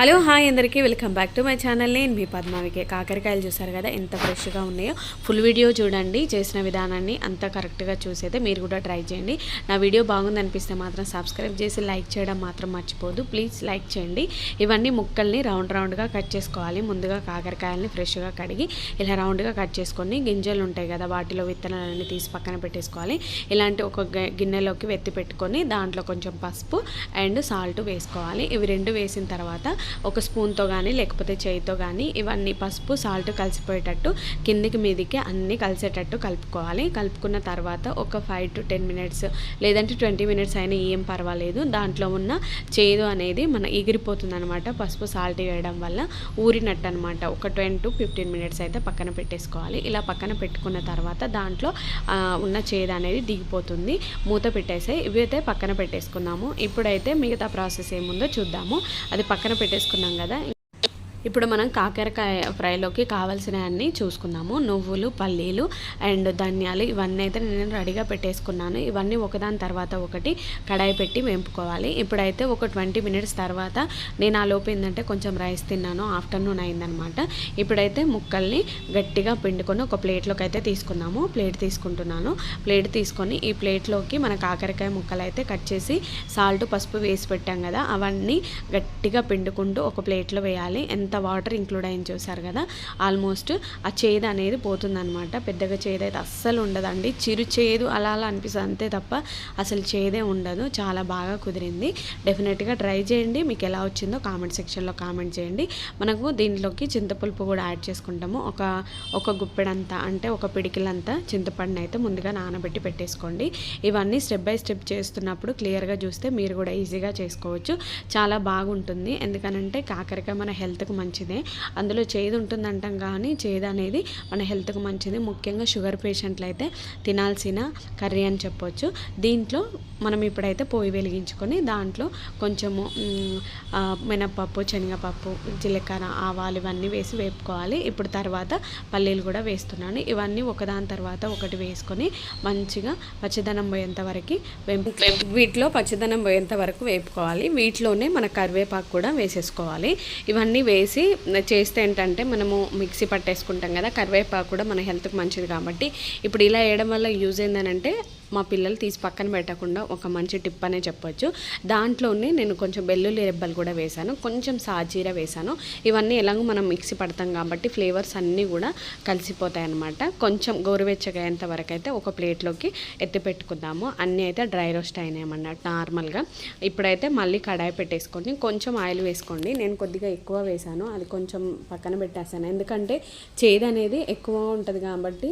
Hello hi అందరికీ. Welcome back to my channel. నేను మీ పద్మావికే కాకరకాయలు చూసారు కదా ఎంత ఫ్రెష్గా ఉన్నాయో. ఫుల్ వీడియో చూడండి చేసిన విధానాన్ని అంత కరెక్ట్గా చూసైతే మీరు కూడా ట్రై చేయండి. నా వీడియో బాగుంది అనిపిస్తే మాత్రం సబ్స్క్రైబ్ చేసి లైక్ చేయడం మాత్రం మర్చిపోదు ప్లీజ్ లైక్ చేయండి. ఇవన్నీ ముక్కల్ని రౌండ్ రౌండ్గా కట్ చేసుకోవాలి. ముందుగా కాకరకాయలని ఫ్రెష్గా కడిగి ఇలా రౌండ్గా కట్ చేసుకొని గింజలు ఉంటాయి కదా వాటిలో విత్తనాలన్నీ తీసి పక్కన పెట్టేసుకోవాలి. ఇలాంటి ఒక గిన్నెలోకి వెత్తి పెట్టుకొని దాంట్లో కొంచెం పసుపు అండ్ సాల్ట్ వేసుకోవాలి. ఇవి రెండు వేసిన తర్వాత ఒక స్పూన్తో కానీ లేకపోతే చేయితో కానీ ఇవన్నీ పసుపు సాల్ట్ కలిసిపోయేటట్టు కిందికి మీదికి అన్నీ కలిసేటట్టు కలుపుకోవాలి. కలుపుకున్న తర్వాత ఒక ఫైవ్ టు టెన్ మినిట్స్ లేదంటే ట్వంటీ మినిట్స్ అయినా ఏం పర్వాలేదు. దాంట్లో ఉన్న చేదు అనేది మన ఎగిరిపోతుంది అనమాట పసుపు సాల్ట్ వేయడం వల్ల ఊరినట్టు అనమాట ఒక టెన్ టు ఫిఫ్టీన్ మినిట్స్ అయితే పక్కన పెట్టేసుకోవాలి. ఇలా పక్కన పెట్టుకున్న తర్వాత దాంట్లో ఉన్న చేదు అనేది దిగిపోతుంది. మూత పెట్టేసే ఇవి అయితే పక్కన పెట్టేసుకుందాము. ఇప్పుడైతే మిగతా ప్రాసెస్ ఏముందో చూద్దాము. అది పక్కన పెట్టేసుకున్నాం కదా. ఇప్పుడు మనం కాకరకాయ ఫ్రైలోకి కావాల్సిన అన్ని చూసుకుందాము. నువ్వులు పల్లీలు అండ్ ధనియాలు ఇవన్నీ అయితే నేను రెడీగా పెట్టేసుకున్నాను. ఇవన్నీ ఒకదాని తర్వాత ఒకటి కడాయి పెట్టి వేంపుకోవాలి. ఇప్పుడైతే ఒక ట్వంటీ మినిట్స్ తర్వాత నేను ఆ లోపు ఏంటంటే కొంచెం రైస్ తిన్నాను. ఆఫ్టర్నూన్ అయిందనమాట. ఇప్పుడైతే ముక్కల్ని గట్టిగా పిండుకొని ఒక ప్లేట్లోకి అయితే తీసుకున్నాము ప్లేట్ తీసుకుంటున్నాను. ప్లేట్ తీసుకొని ఈ ప్లేట్లోకి మన కాకరకాయ ముక్కలు అయితే కట్ చేసి సాల్ట్ పసుపు వేసి పెట్టాం కదా అవన్నీ గట్టిగా పిండుకుంటూ ఒక ప్లేట్లో వేయాలి. ఎంత అంత వాటర్ ఇంక్లూడ్ అయింది చూసారు కదా? ఆల్మోస్ట్ ఆ చేదు అనేది పోతుందనమాట పెద్దగా చేదు అయితే అస్సలు ఉండదండి. చిరు చేదు అలా అలా అనిపిస్తుంది అంతే తప్ప అసలు చేదే ఉండదు. చాలా బాగా కుదిరింది. డెఫినెట్గా ట్రై చేయండి. మీకు ఎలా వచ్చిందో కామెంట్ సెక్షన్లో కామెంట్ చేయండి. మనకు దీంట్లోకి చింతపులుపు కూడా యాడ్ చేసుకుంటాము. ఒక ఒక గుప్పెడంతా అంటే ఒక పిడికిలంతా చింతపండుని అయితే ముందుగా నానబెట్టి పెట్టేసుకోండి. ఇవన్నీ స్టెప్ బై స్టెప్ చేస్తున్నప్పుడు క్లియర్గా చూస్తే మీరు కూడా ఈజీగా చేసుకోవచ్చు. చాలా బాగుంటుంది. ఎందుకనంటే కాకరకాయ మన హెల్త్కి మంచిదే. అందులో చేదు ఉంటుందంటాం కానీ చేదు అనేది మన హెల్త్కి మంచిది. ముఖ్యంగా షుగర్ పేషెంట్లు అయితే తినాల్సిన కర్రీ అని చెప్పొచ్చు. దీంట్లో మనం ఇప్పుడైతే పొయ్యి వెలిగించుకొని దాంట్లో కొంచెము మినప్పప్పు మినపప్పు శనగపప్పు జీలకర్ర ఆవాలు ఇవన్నీ వేసి వేపుకోవాలి. ఇప్పుడు తర్వాత పల్లీలు కూడా వేస్తున్నాను. ఇవన్నీ ఒకదాని తర్వాత ఒకటి వేసుకొని మంచిగా పచ్చదనం పోయేంత వరకు వీటిలో పచ్చదనం పోయేంత వరకు వేపుకోవాలి. వీటిలోనే మన కరివేపాకు కూడా వేసేసుకోవాలి. ఇవన్నీ వేసి చేస్తే ఏంటంటే మనము మిక్సీ పట్టేసుకుంటాం కదా కరివేపాకు కూడా మన హెల్త్కి మంచిది కాబట్టి. ఇప్పుడు ఇలా వేయడం వల్ల యూజ్ ఏంటంటే మా పిల్లలు తీసి పక్కన పెట్టకుండా ఒక మంచి టిప్ అనే చెప్పొచ్చు. దాంట్లోనే నేను కొంచెం వెల్లుల్లి రెబ్బలు కూడా వేశాను. కొంచెం సాజీర వేశాను. ఇవన్నీ ఎలాగో మనం మిక్సీ పడతాం కాబట్టి ఫ్లేవర్స్ అన్నీ కూడా కలిసిపోతాయి అన్నమాట. కొంచెం గోరువెచ్చగయ్యేంత వరకు అయితే ఒక ప్లేట్లోకి ఎత్తి పెట్టుకుందాము. అన్నీ అయితే డ్రై రోస్ట్ అయినాయన్నమాట నార్మల్గా. ఇప్పుడైతే మళ్ళీ కడాయి పెట్టేసుకొని కొంచెం ఆయిల్ వేసుకోండి. నేను కొద్దిగా ఎక్కువ వేశాను. అది కొంచెం పక్కన పెట్టేస్తాను. ఎందుకంటే చేదు అనేది ఎక్కువ ఉంటుంది కాబట్టి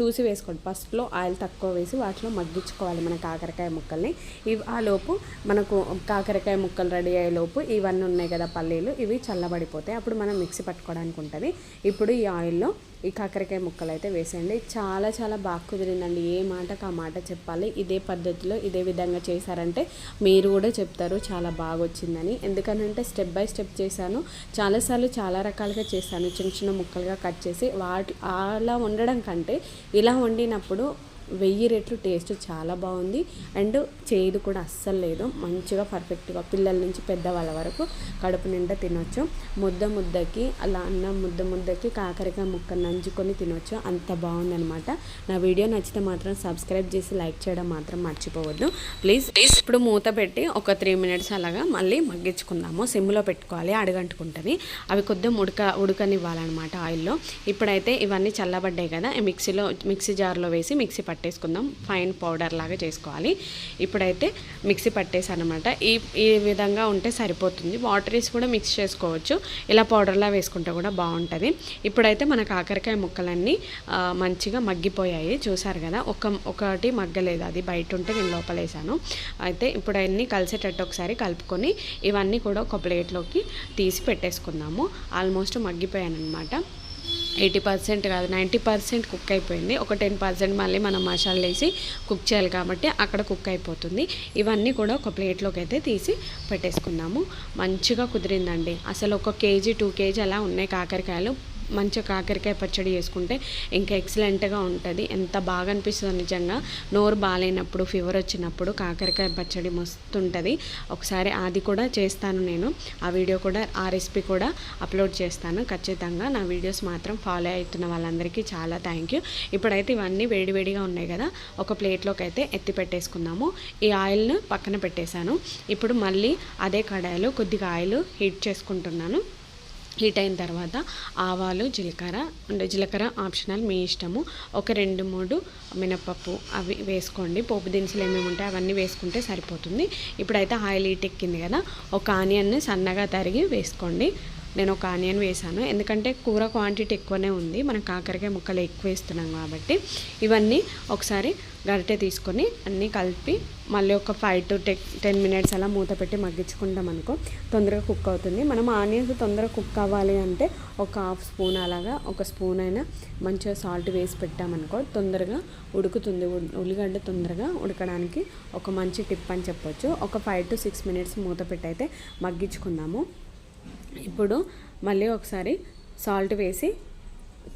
చూసి వేసుకోండి. ఫస్ట్లో ఆయిల్ తక్కువ వేసి వాటిలో మగ్గించుకోవాలి మన కాకరకాయ ముక్కల్ని. ఇవి ఆ లోపు మనకు కాకరకాయ ముక్కలు రెడీ అయ్యే లోపు ఇవన్నీ ఉన్నాయి కదా పల్లీలు ఇవి చల్లబడిపోతాయి. అప్పుడు మనం మిక్సీ పట్టుకోవడానికి ఉంటుంది. ఇప్పుడు ఈ ఆయిల్లో ఈ కాకరకాయ ముక్కలు అయితే వేసేయండి. చాలా చాలా బాగా కుదిరిందండి. ఏ మాటకు ఆ మాట చెప్పాలి. ఇదే పద్ధతిలో ఇదే విధంగా చేశారంటే మీరు కూడా చెప్తారు చాలా బాగా వచ్చిందని. ఎందుకనంటే స్టెప్ బై స్టెప్ చేశాను. చాలాసార్లు చాలా రకాలుగా చేశాను. చిన్న చిన్న ముక్కలుగా కట్ చేసి వాటి అలా వండడం కంటే ఇలా వండినప్పుడు వెయ్యి రెట్లు టేస్ట్ చాలా బాగుంది. అండ్ చేదు కూడా అస్సలు లేదు. మంచిగా పర్ఫెక్ట్గా పిల్లల నుంచి పెద్దవాళ్ళ వరకు కడుపు నిండా తినొచ్చు. ముద్ద ముద్దకి అలా అన్నం ముద్ద ముద్దకి కాకరకాయ ముక్క నంచుకొని తినొచ్చు. అంత బాగుందనమాట నా వీడియో నచ్చితే మాత్రం సబ్స్క్రైబ్ చేసి లైక్ చేయడం మాత్రం మర్చిపోవద్దు. ప్లీజ్ ఇప్పుడు మూత పెట్టి ఒక త్రీ మినిట్స్ అలాగా మళ్ళీ మగ్గించుకుందాము. సిమ్లో పెట్టుకోవాలి అడగంటుకుంటుంది. అవి కొద్దిగా ఉడక ఉడకనివ్వాలన్నమాట ఆయిల్లో. ఇప్పుడైతే ఇవన్నీ చల్లబడ్డాయి కదా మిక్సీలో మిక్సీ జార్లో వేసి మిక్సీ పట్టేసుకుందాం. ఫైన్ పౌడర్ లాగా చేసుకోవాలి. ఇప్పుడైతే మిక్సీ పట్టేసానమాట. ఈ ఈ విధంగా ఉంటే సరిపోతుంది. వాటర్ వేసి కూడా మిక్స్ చేసుకోవచ్చు. ఇలా పౌడర్లా వేసుకుంటే కూడా బాగుంటుంది. ఇప్పుడైతే మన కాకరకాయ ముక్కలన్నీ మంచిగా మగ్గిపోయాయి. చూసారు కదా? ఒక ఒకటి మగ్గలేదు. అది బయట ఉంటే నేను లోపల వేసాను అయితే ఇప్పుడు అన్నీ కలిసేటట్టు ఒకసారి కలుపుకొని ఇవన్నీ కూడా ఒక ప్లేట్లోకి తీసి పెట్టేసుకుందాము. ఆల్మోస్ట్ మగ్గిపోయాను అనమాట ఎయిటీ పర్సెంట్ కాదు నైంటీ పర్సెంట్ కుక్ అయిపోయింది. ఒక టెన్ పర్సెంట్ మళ్ళీ మనం మసాలా వేసి కుక్ చేయాలి కాబట్టి అక్కడ కుక్ అయిపోతుంది. ఇవన్నీ కూడా ఒక ప్లేట్లోకి అయితే తీసి పెట్టేసుకుందాము మంచిగా కుదిరిందండి. అసలు ఒక కేజీ టూ కేజీ అలా ఉన్నాయి కాకరకాయలు. మంచిగా కాకరకాయ పచ్చడి చేసుకుంటే ఇంకా ఎక్సలెంట్గా ఉంటుంది. ఎంత బాగా అనిపిస్తుంది నిజంగా. నోరు బాగాలేనప్పుడు ఫీవర్ వచ్చినప్పుడు కాకరకాయ పచ్చడి మస్తు ఉంటుంది ఒకసారి అది కూడా చేస్తాను నేను. ఆ వీడియో కూడా ఆ రెసిపీ కూడా అప్లోడ్ చేస్తాను. ఖచ్చితంగా నా వీడియోస్ మాత్రం ఫాలో అవుతున్న వాళ్ళందరికీ చాలా థ్యాంక్ యూ. ఇప్పుడైతే ఇవన్నీ వేడివేడిగా ఉన్నాయి కదా. ఒక ప్లేట్లోకి అయితే ఎత్తి పెట్టేసుకుందాము. ఈ ఆయిల్ను పక్కన పెట్టేశాను. ఇప్పుడు మళ్ళీ అదే కడాయిలో కొద్దిగా ఆయిల్ హీట్ చేసుకుంటున్నాను. హీట్ అయిన తర్వాత ఆవాలు జీలకర్ర అంటే జీలకర్ర ఆప్షనల్ మీ ఇష్టము. ఒక రెండు మూడు మినపప్పు అవి వేసుకోండి. పోపు దినుసులు ఏమేమి ఉంటాయి అవన్నీ వేసుకుంటే సరిపోతుంది. ఇప్పుడైతే ఆయిల్ హీట్ ఎక్కింది కదా ఒక ఆనియన్ని సన్నగా తరిగి వేసుకోండి. నేను ఒక ఆనియన్ వేసాను. ఎందుకంటే కూర క్వాంటిటీ ఎక్కువనే ఉంది. మనం కాకరకాయ ముక్కలు ఎక్కువ వేస్తున్నాం కాబట్టి. ఇవన్నీ ఒకసారి గరిటె తీసుకొని అన్నీ కలిపి మళ్ళీ ఒక ఫైవ్ టు టెక్ టెన్ మినిట్స్ అలా మూత పెట్టి మగ్గించుకుంటాం అనుకో. తొందరగా కుక్ అవుతుంది. మనం ఆనియన్స్ తొందరగా కుక్ అవ్వాలి అంటే ఒక హాఫ్ స్పూన్ అలాగా ఒక స్పూన్ అయినా మంచిగా సాల్ట్ వేసి పెట్టామనుకో తొందరగా ఉడుకుతుంది. ఉల్లిగడ్డ తొందరగా ఉడకడానికి ఒక మంచి టిప్ అని చెప్పొచ్చు. ఒక ఫైవ్ టు సిక్స్ మినిట్స్ మూత పెట్టి అయితే మగ్గించుకుందాము. ఇప్పుడు మళ్ళీ ఒకసారి సాల్ట్ వేసి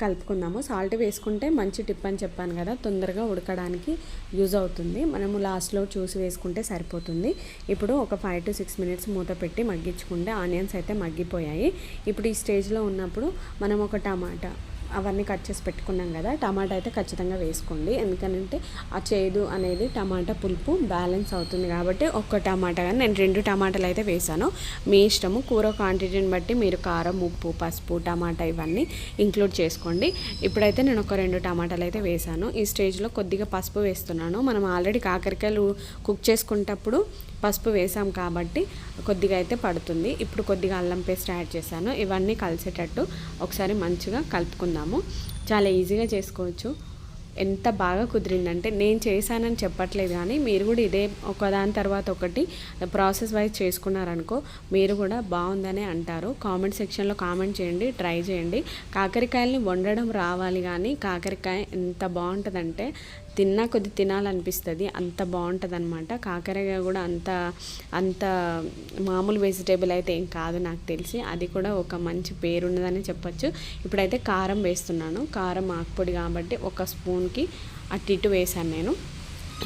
కలుపుకుందాము. సాల్ట్ వేసుకుంటే మంచి టిప్ అని చెప్పాను కదా తొందరగా ఉడకడానికి యూజ్ అవుతుంది. మనము లాస్ట్లో చూసి వేసుకుంటే సరిపోతుంది. ఇప్పుడు ఒక ఫైవ్ టు సిక్స్ మినిట్స్ మూత పెట్టి మగ్గించుకుంటే ఆనియన్స్ అయితే మగ్గిపోయాయి. ఇప్పుడు ఈ స్టేజ్లో ఉన్నప్పుడు మనం ఒక టమాటా అవన్నీ కట్ చేసి పెట్టుకున్నాం కదా టమాటా అయితే ఖచ్చితంగా వేసుకోండి. ఎందుకంటే ఆ చేదు అనేది టమాటా పులుపు బ్యాలెన్స్ అవుతుంది కాబట్టి ఒక్క టమాటా కానీ నేను రెండు టమాటాలు అయితే వేసాను. మీ ఇష్టము కూర క్వాంటిటీని బట్టి మీరు కారం ఉప్పు పసుపు టమాటా ఇవన్నీ ఇంక్లూడ్ చేసుకోండి. ఇప్పుడైతే నేను ఒక రెండు టమాటాలు అయితే వేసాను. ఈ స్టేజ్లో కొద్దిగా పసుపు వేస్తున్నాను. మనం ఆల్రెడీ కాకరకాయలు కుక్ చేసుకునేటప్పుడు పసుపు వేసాం కాబట్టి కొద్దిగా అయితే పడుతుంది. ఇప్పుడు కొద్దిగా అల్లం పేస్ట్ యాడ్ చేశాను. ఇవన్నీ కలిసేటట్టు ఒకసారి మంచిగా కలుపుకుందాము. చాలా ఈజీగా చేసుకోవచ్చు. ఎంత బాగా కుదిరిందంటే నేను చేశానని చెప్పట్లేదు కానీ మీరు కూడా ఇదే ఒకదాని తర్వాత ఒకటి ప్రాసెస్ వైజ్ చేసుకున్నారనుకో మీరు కూడా బాగుందనే అంటారు. కామెంట్ సెక్షన్లో కామెంట్ చేయండి ట్రై చేయండి. కాకరకాయల్ని వండడం రావాలి కానీ కాకరకాయ ఎంత బాగుంటుందంటే తిన్నా కొద్ది తినాలనిపిస్తుంది. అంత బాగుంటుంది అనమాట కాకరకాయ కూడా అంత అంత మామూలు వెజిటేబుల్ అయితే ఏం కాదు నాకు తెలిసి. అది కూడా ఒక మంచి పేరు ఉన్నదని ఇప్పుడైతే కారం వేస్తున్నాను. కారం ఆకుపొడి కాబట్టి ఒక స్పూన్కి అటు ఇటు వేసాను నేను.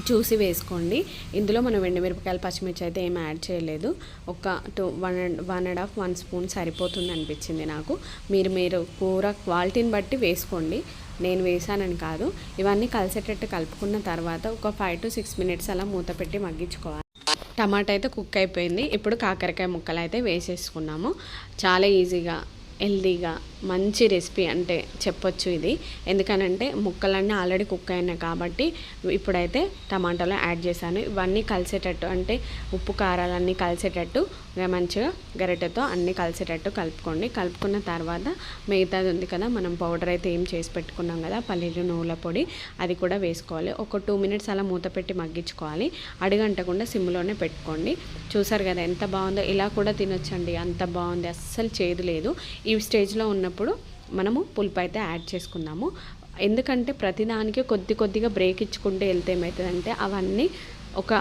చూసి వేసుకోండి. ఇందులో మనం ఎండుమిరపకాయలు పచ్చిమిర్చి అయితే ఏం యాడ్ చేయలేదు. ఒక two one and one and half one spoon సరిపోతుంది అనిపించింది నాకు. మీరు మీరు కూర క్వాలిటీని బట్టి వేసుకోండి. నేను వేసానని కాదు. ఇవన్నీ కలిసేటట్టు కలుపుకున్న తర్వాత ఒక ఫైవ్ టు సిక్స్ మినిట్స్ అలా మూత పెట్టి మగ్గించుకోవాలి. టమాటా అయితే కుక్ అయిపోయింది. ఇప్పుడు కాకరకాయ ముక్కలు అయితే వేసేసుకున్నాము. చాలా ఈజీగా హెల్దీగా మంచి రెసిపీ అంటే చెప్పొచ్చు ఇది. ఎందుకనంటే ముక్కలన్నీ ఆల్రెడీ కుక్ అయినాయి కాబట్టి ఇప్పుడైతే టమాటాలు యాడ్ చేశాను. ఇవన్నీ కలిసేటట్టు అంటే ఉప్పు కారాలన్నీ కలిసేటట్టు మంచిగా గరిటెతో అన్నీ కలిసేటట్టు కలుపుకోండి. కలుపుకున్న తర్వాత మిగతాది ఉంది కదా మనం పౌడర్ అయితే ఏం చేసి పెట్టుకున్నాం కదా పల్లీలు నువ్వుల పొడి అది కూడా వేసుకోవాలి. ఒక టూ మినిట్స్ అలా మూత పెట్టి మగ్గించుకోవాలి. అడుగంటకుండా సిమ్లోనే పెట్టుకోండి. చూసారు కదా ఎంత బాగుందో ఇలా కూడా తినొచ్చండి. అంత బాగుంది. అస్సలు చేదు లేదు. ఈ ఈ స్టేజ్లో ఉన్నప్పుడు మనము పులుపు అయితే యాడ్ చేసుకుందాము ఎందుకంటే ప్రతిదానికి కొద్ది కొద్దిగా బ్రేక్ ఇచ్చుకుంటే వెళ్తే ఏమవుతుందంటే అవన్నీ ఒక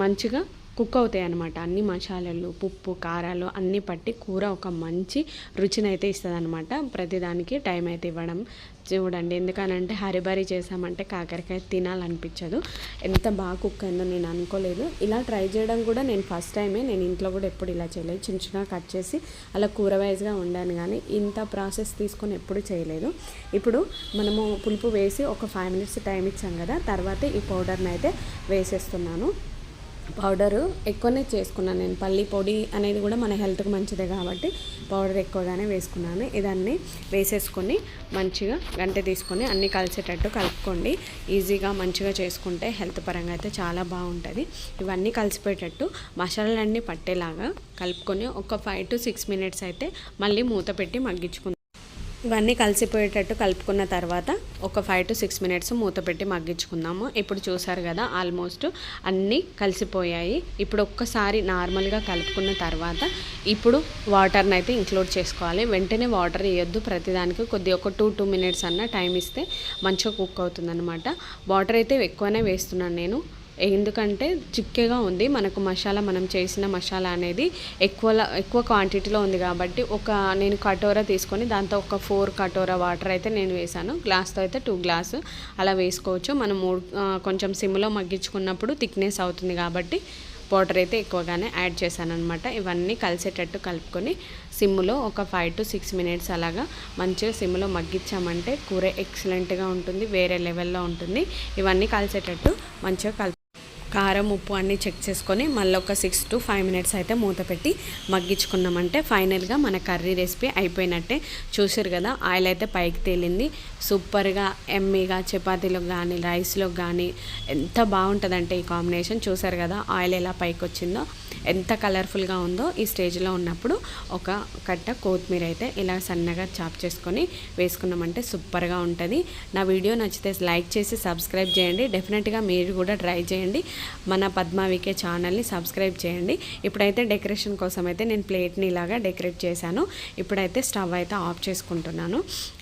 మంచిగా కుక్ అవుతాయి అన్నమాట అన్ని మసాలాలు ఉప్పు కారాలు అన్నీ పట్టి కూర ఒక మంచి రుచిని అయితే ఇస్తుంది అనమాట ప్రతిదానికి టైం అయితే ఇవ్వడం చూడండి. ఎందుకనంటే హరిబరి చేసామంటే కాకరకాయ తినాలనిపించదు. ఎంత బాగా కుక్ అయిందో నేను అనుకోలేదు. ఇలా ట్రై చేయడం కూడా నేను ఫస్ట్ టైమే నేను ఇంట్లో కూడా ఎప్పుడు ఇలా చేయలేదు. చిన్న చిన్నగా కట్ చేసి అలా కూర వైజ్గా ఉండాను కానీ ఇంత ప్రాసెస్ తీసుకొని ఎప్పుడు చేయలేదు. ఇప్పుడు మనము పులుపు వేసి ఒక ఫైవ్ మినిట్స్ టైం ఇచ్చాం కదా. తర్వాత ఈ పౌడర్ని అయితే వేసేస్తున్నాను. పౌడరు ఎక్కువనే చేసుకున్నాను నేను. పల్లి పొడి అనేది కూడా మన హెల్త్కి మంచిదే కాబట్టి పౌడర్ ఎక్కువగానే వేసుకున్నాను. ఇదన్నీ వేసేసుకొని మంచిగా గంటె తీసుకొని అన్నీ కలిసేటట్టు కలుపుకోండి. ఈజీగా మంచిగా చేసుకుంటే హెల్త్ పరంగా అయితే చాలా బాగుంటుంది. ఇవన్నీ కలిసిపోయేటట్టు మసాలాలన్నీ పట్టేలాగా కలుపుకొని ఒక ఫైవ్ టు సిక్స్ మినిట్స్ అయితే మళ్ళీ మూత పెట్టి మగ్గించుకుందాం. ఇవన్నీ కలిసిపోయేటట్టు కలుపుకున్న తర్వాత ఒక ఫైవ్ టు సిక్స్ మినిట్స్ మూత పెట్టి మగ్గించుకుందాము. ఇప్పుడు చూసారు కదా ఆల్మోస్ట్ అన్నీ కలిసిపోయాయి. ఇప్పుడు ఒక్కసారి నార్మల్గా కలుపుకున్న తర్వాత ఇప్పుడు వాటర్ని అయితే ఇంక్లూడ్ చేసుకోవాలి. వెంటనే వాటర్ వేయొద్దు ప్రతిదానికి కొద్ది ఒక టూ టూ మినిట్స్ అన్న టైం ఇస్తే మంచిగా కుక్ అవుతుందన్నమాట. వాటర్ అయితే ఎక్కువనే వేస్తున్నాను నేను. ఎందుకంటే చిక్కగా ఉంది. మనకు మసాలా మనం చేసిన మసాలా అనేది ఎక్కువ ఎక్కువ క్వాంటిటీలో ఉంది కాబట్టి ఒక నేను కటోరా తీసుకొని దాంతో ఒక ఫోర్ కటోరా వాటర్ అయితే నేను వేసాను. గ్లాస్తో అయితే టూ గ్లాస్ అలా వేసుకోవచ్చు. మనం మూడు కొంచెం సిమ్లో మగ్గించుకున్నప్పుడు థిక్నెస్ అవుతుంది కాబట్టి వాటర్ అయితే ఎక్కువగానే యాడ్ చేశాను అనమాట ఇవన్నీ కలిసేటట్టు కలుపుకొని సిమ్లో ఒక ఫైవ్ టు సిక్స్ మినిట్స్ అలాగా మంచిగా సిమ్లో మగ్గించామంటే కూర ఎక్సలెంట్గా ఉంటుంది వేరే లెవెల్లో ఉంటుంది. ఇవన్నీ కలిసేటట్టు మంచిగా కలుపు కారం ఉప్పు అన్నీ చెక్ చేసుకొని మళ్ళీ ఒక సిక్స్ టు ఫైవ్ మినిట్స్ అయితే మూత పెట్టి మగ్గించుకున్నామంటే ఫైనల్గా మన కర్రీ రెసిపీ అయిపోయినట్టే. చూసారు కదా ఆయిల్ అయితే పైకి తేలింది. సూపర్గా ఎమ్మీగా చపాతీలో కానీ రైస్లోకి కానీ ఎంత బాగుంటుందంటే ఈ కాంబినేషన్. చూసారు కదా ఆయిల్ ఎలా పైకి వచ్చిందో ఎంత కలర్ఫుల్గా ఉందో ఈ స్టేజ్లో ఉన్నప్పుడు ఒక కట్ట కొత్తిమీర అయితే ఇలా సన్నగా చాప్ చేసుకొని వేసుకున్నామంటే సూపర్గా ఉంటుంది. నా వీడియో నచ్చితే లైక్ చేసి సబ్స్క్రైబ్ చేయండి. డెఫినెట్గా మీరు కూడా ట్రై చేయండి. మన పద్మావికే ఛానల్ని సబ్స్క్రైబ్ చేయండి. ఇప్పుడైతే డెకరేషన్ కోసం అయితే నేను ప్లేట్ని ఇలాగా డెకరేట్ చేశాను. ఇప్పుడైతే స్టవ్ అయితే ఆఫ్ చేసుకుంటున్నాను.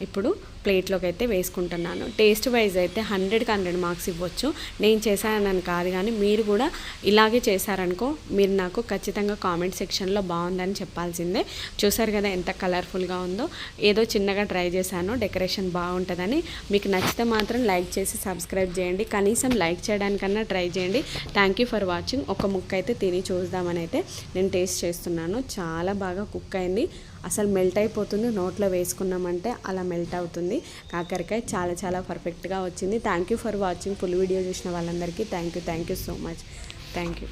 ఇప్పుడు ప్లేట్లోకి అయితే వేసుకుంటున్నాను. టేస్ట్ వైజ్ అయితే హండ్రెడ్కి హండ్రెడ్ మార్క్స్ ఇవ్వచ్చు. నేను చేశానని కాదు కానీ మీరు కూడా ఇలాగే చేశారనుకో మీరు నాకు ఖచ్చితంగా కామెంట్ సెక్షన్లో బాగుందని చెప్పాల్సిందే. చూసారు కదా ఎంత కలర్ఫుల్గా ఉందో. ఏదో చిన్నగా ట్రై చేశాను డెకరేషన్ బాగుంటుందని. మీకు నచ్చితే మాత్రం లైక్ చేసి సబ్స్క్రైబ్ చేయండి. కనీసం లైక్ చేయడానికన్నా ట్రై చేయండి. థ్యాంక్ యూ ఫర్ వాచింగ్ ఒక ముక్క అయితే తిని చూద్దామని అయితే నేను టేస్ట్ చేస్తున్నాను. చాలా బాగా కుక్ అయింది. అసలు మెల్ట్ అయిపోతుంది. నోట్లో వేసుకున్నామంటే అలా మెల్ట్ అవుతుంది. కాకరకాయ చాలా చాలా పర్ఫెక్ట్గా వచ్చింది. Thank you for watching full video చూసిన వాళ్ళందరికీ thank you thank you so much thank you